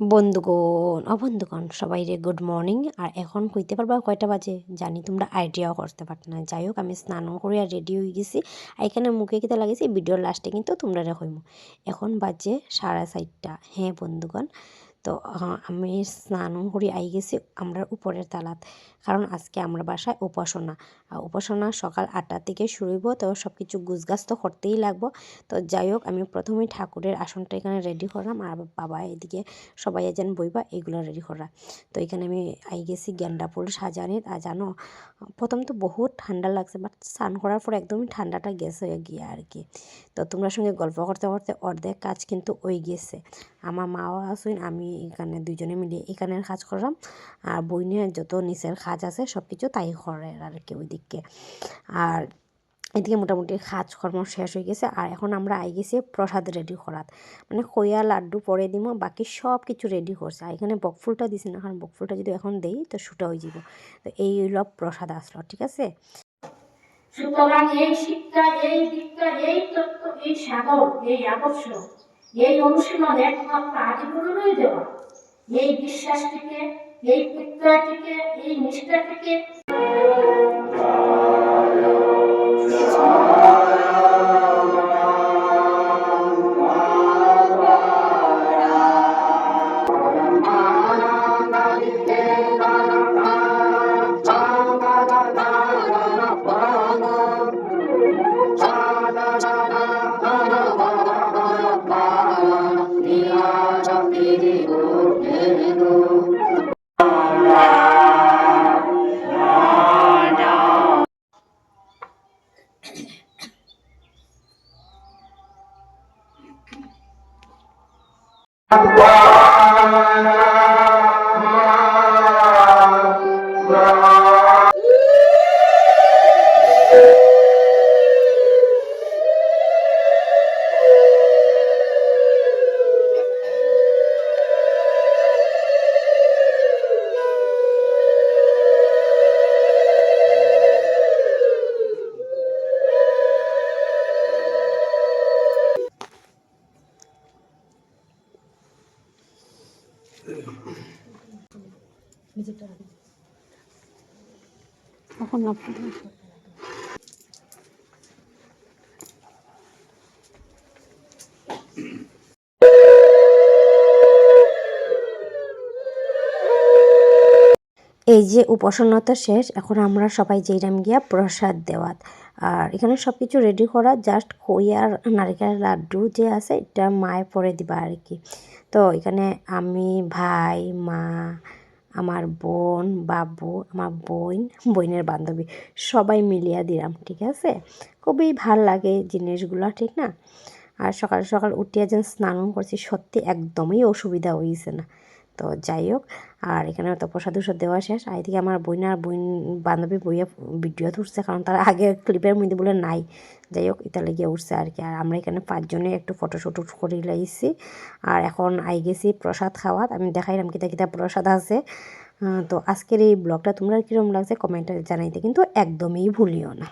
বন্ধুগণ, অবন্ধুগণ, সবাই রে গুড মর্নিং আর এখন কইতে পারবা কয়টা বাজে? জানি তোমরা আইডিয়াও করতে পারত না। যাই হোক আমি স্নানও করে আর রেডি হয়ে গেছি। এখানে মুখে কিতা লাগিয়েছি ভিডিওর লাস্টে কিন্তু তোমরা রে এখন বাজে সাড়ে চারটা। হ্যাঁ বন্ধুগণ। তো আমি স্নান করে, আই গেছি আমরা উপরের তালাত। কারণ আজকে আমরা বাসায় উপাসনা। আর উপাসনা সকাল আটটা থেকে শুরু তো সব কিছু গুছগাছ তো করতেই লাগবো। তো যাই হোক, আমি প্রথমে ঠাকুরের আসনটা এখানে রেডি করলাম, আর বাবা এদিকে সবাই যেন বইবা, এগুলো রেডি করা। তো এখানে আমি আই গেছি গেন্দা ফুল সাজানির, আর জানো, প্রথম তো বহুত ঠান্ডা লাগছে বাট স্নান করার পর একদমই ঠান্ডাটা গেছে গিয়ে আর কি। তো তোমরা সঙ্গে গল্প করতে করতে অর্ধেক কাজ কিন্তু ওই গেছে। আমার মাও আসুন আমি এখানে দুজনে মিলে এখানের কাজ করলাম। আর বইনের যত নিচের কাজ আছে সব কিছু তাই করে আর কি ওই দিককে আর এদিকে মোটামুটি কাজকর্ম শেষ হয়ে গেছে। আর এখন আমরা আই গেছি প্রসাদ রেডি করাত মানে খইয়া, লাড্ডু, পরে দিব, বাকি সব কিছু রেডি করছে। আর এখানে বকফুলটা দিছি না, কারণ বকফুলটা যদি এখন দেই, তো শুটা হয়ে যাব। তো এই হইল প্রসাদ আসলো, ঠিক আছে? সুতরাং এই শিক্ষা এই দীক্ষা এই তত্ত্ব, এই সাগর, এই আদর্শ এই অনুশীলন একমাত্র আজীবনই দেওয়া। এই বিশ্বাস থেকে এই প্রত্যয় থেকে এই নিষ্ঠা এখন এই যে উপাসনতা শেষ, এখন আমরা সবাই যেইরাম গিয়া প্রসাদ দেওয়াত। আর এখানে সব কিছু রেডি করা জাস্ট খই আর নারিকেলের লাড্ডু যে আছে, এটা মায়ে পরে দিবা আর কি তো এখানে আমি, ভাই, মা, আমার বোন, বাবু, আমার বোন, বোনের বান্ধবী, সবাই মিলিয়া দিলাম ঠিক আছে? খুবই ভালো লাগে জিনিসগুলো, ঠিক না? আর সকাল সকাল উঠিয়া যেন স্নান করছি, সত্যি একদমই অসুবিধা হয়েছে না। তো যাই হোক, আর এখানে তো প্রসাদ উসাদ দেওয়া শেষ। আর এদিকে আমার বোন আর বোন, বান্ধবী বইয়া ভিডিও তুলছে, কারণ তারা আগে ক্লিপের মধ্যে বলে নাই। যাই হোক এটা লেগে উঠছে আর কি। আর আমরা এখানে পাঁচজনে একটু ফটোশ্যুট করে লাইছি। আর এখন আই গেছি প্রসাদ খাওয়াত আমি দেখাইলাম কিতা কিতা প্রসাদ আছে। তো আজকের এই ব্লগটা তোমরা কীরকম লাগছে কমেন্টে জানাইতে কিন্তু একদমই ভুলিও না।